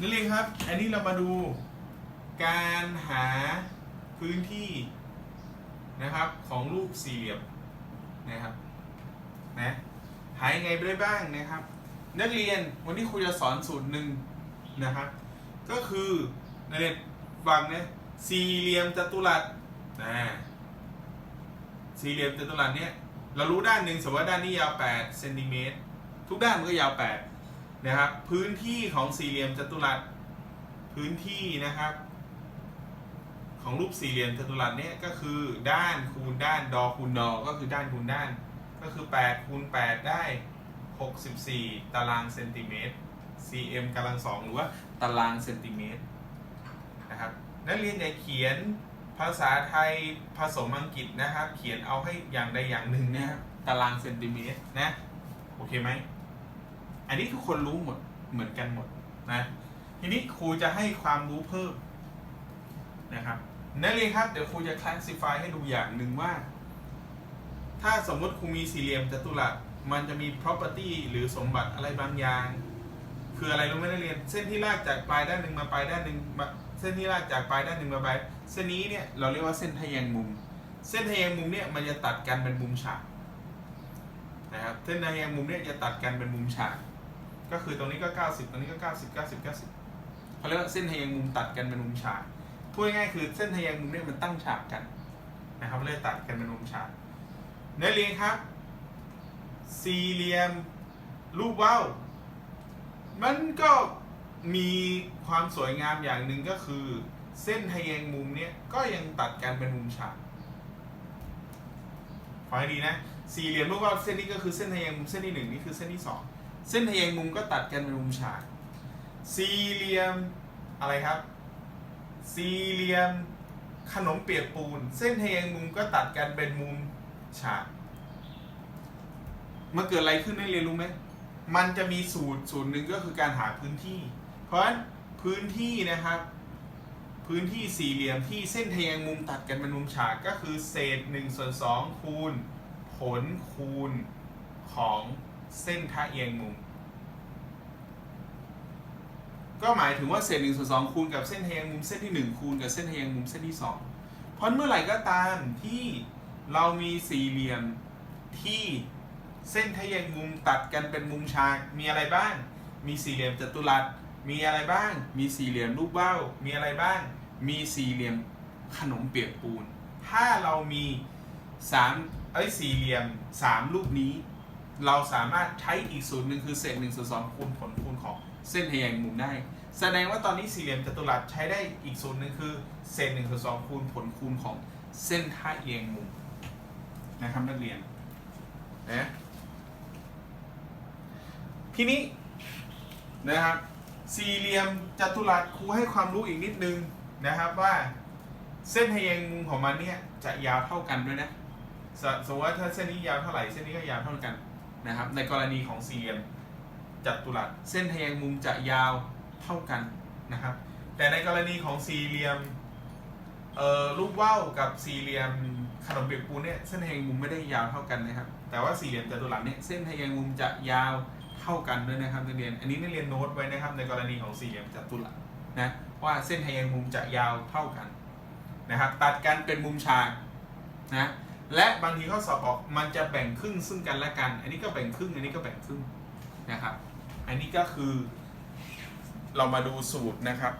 นักเรียนครับ อันนี้เรามาดูการหาพื้นที่นะครับของรูปสี่เหลี่ยมนะครับนะหายังไงไปได้บ้างนะครับ นักเรียนวันนี้ครูจะสอนสูตรหนึ่งนะครับก็คือนักเรียนฟังนะสี่เหลี่ยมจัตุรัสนะสี่เหลี่ยมจัตุรัสเนี่ยเรารู้ด้านหนึ่งสมมติว่าด้านนี้ยาว 8 เซนติเมตรทุกด้านมันก็ยาว 8 นะครับพื้นที่ของสี่เหลี่ยมจัตุรัสพื้นที่นะครับ ของรูปสี่เหลี่ยมจัตุรัสเนี่ยก็คือด้านคูณด้านดอคูณดอก็คือด้านคูณด้าน ก็คือ8คูณ8ได้ 64 ตารางเซนติเมตร cm กำลังสองหรือว่าตารางเซนติเมตรนะครับนักเรียนอย่าเขียนภาษาไทยผสมอังกฤษนะครับ เขียนเอาให้อย่างใดอย่างหนึ่งนะครับตารางเซนติเมตรนะ โอเคไหม อันนี้ทุกคนรู้หมดเหมือนกันหมดนะทีนี้ครูจะให้ความรู้เพิ่มนะครับนักเรียนครับเดี๋ยวครูจะ classify ให้ดูอย่างหนึ่งว่า ถ้าสมมติครูมีสี่เหลี่ยมจัตุรัสมันจะมี property หรือสมบัติอะไรบางอย่าง คืออะไรรู้ไหมนักเรียน เส้นที่ลากจากปลายด้านหนึ่งมาปลายด้านหนึ่งมาเส้นที่ลากจากปลายด้านหนึ่งมาปลายเส้นนี้เนี่ยเราเรียกว่าเส้นทะแยงมุม เส้นทะแยงมุมเนี่ยมันจะตัดกันเป็นมุมฉากนะครับเส้นทะแยงมุมเนี่ยจะตัดกันเป็นมุมฉาก ก็คือตรงนี้ก็ 90 ตรงนี้ก็ 90 90 90เขาเรียกว่าเส้นทะแยงมุมตัดกันเป็นมุมฉากพูดง่ายๆคือเส้นทะแยงมุมเนี่ยมันตั้งฉากกันนะครับเลยตัดกันเป็นมุมฉากนักเรียนครับ สี่เหลี่ยมรูปว่าวมันก็มีความสวยงามอย่างหนึ่งก็คือ เส้นทะแยงมุมเนี่ยก็ยังตัดกันเป็นมุมฉากฟังให้ดีนะ สี่เหลี่ยมรูปว่าวเส้นนี้ก็คือเส้นทะแยงมุมเส้นที่หนึ่งนี่คือเส้นที่สอง เส้นทะแยงมุมก็ตัดกันเป็นมุมฉาก สี่เหลี่ยมอะไรครับ สี่เหลี่ยมขนมเปียกปูน เส้นทะแยงมุมก็ตัดกันเป็นมุมฉากมันเกิดอะไรขึ้นนักเรียนรู้ไหมมันจะมีสูตรสูตรหนึ่งก็คือการหาพื้นที่ เพราะฉะนั้นพื้นที่นะครับ พื้นที่สี่เหลี่ยมที่เส้นทะแยงมุมตัดกันเป็นมุมฉากก็คือเศษ1ส่วน2คูณผลคูณของ เส้นทะแยงมุม ก็หมายถึงว่าเศษ1ส่วน2คูณกับเส้นทะแยงมุมเส้นที่ 1 คูณกับเส้นทะแยงมุมเส้นที่ 2 เพราะเมื่อไหร่ก็ตามที่เรามีสี่เหลี่ยมที่เส้นทะแยงมุมตัดกันเป็นมุมฉากมีอะไรบ้าง มีสี่เหลี่ยมจัตุรัส มีอะไรบ้าง มีสี่เหลี่ยมรูปเบ้า มีอะไรบ้าง มีสี่เหลี่ยมขนมเปียกปูน ถ้าเรามีสามเอ้ยสี่เหลี่ยมสามรูปนี้ เราสามารถใช้อีกสูตรหนึ่งคือเศษหนึ่งส่วนสองคูณผลคูณของเส้นทะแยงมุมได้ แสดงว่าตอนนี้สี่เหลี่ยมจัตุรัสใช้ได้อีกสูตรหนึ่งคือเศษหนึ่งส่วนสองคูณผลคูณของเส้นทะแยงมุมนะครับนักเรียนนะทีนี้นะครับสี่เหลี่ยมจัตุรัสครูให้ความรู้อีกนิดนึงนะครับว่าเส้นทแยงมุมของมันเนี่ยจะยาวเท่ากันด้วยนะสมมติว่าถ้าเส้นนี้ยาวเท่าไหร่เส้นนี้ก็ยาวเท่ากัน นะครับในกรณีของสี่เหลี่ยมจัตุรัสเส้นทแยงมุมจะยาวเท่ากันนะครับ แต่ในกรณีของสี่เหลี่ยมรูปว่าวกับสี่เหลี่ยมขนมเปียกปูนเนี่ยเส้นทแยงมุมไม่ได้ยาวเท่ากันนะครับ แต่ว่าสี่เหลี่ยมจัตุรัสเนี่ยเส้นทแยงมุมจะยาวเท่ากันด้วยนะครับนักเรียน อันนี้นักเรียนโน้ตไว้นะครับ ในกรณีของสี่เหลี่ยมจัตุรัสนะว่าเส้นทแยงมุมจะยาวเท่ากันนะครับ ตัดกันเป็นมุมฉากนะ และบางทีข้อสอบบอกมันจะแบ่งครึ่งซึ่งกันและกัน อันนี้ก็แบ่งครึ่ง อันนี้ก็แบ่งครึ่งนะครับ อันนี้ก็คือเรามาดูสูตรนะครับ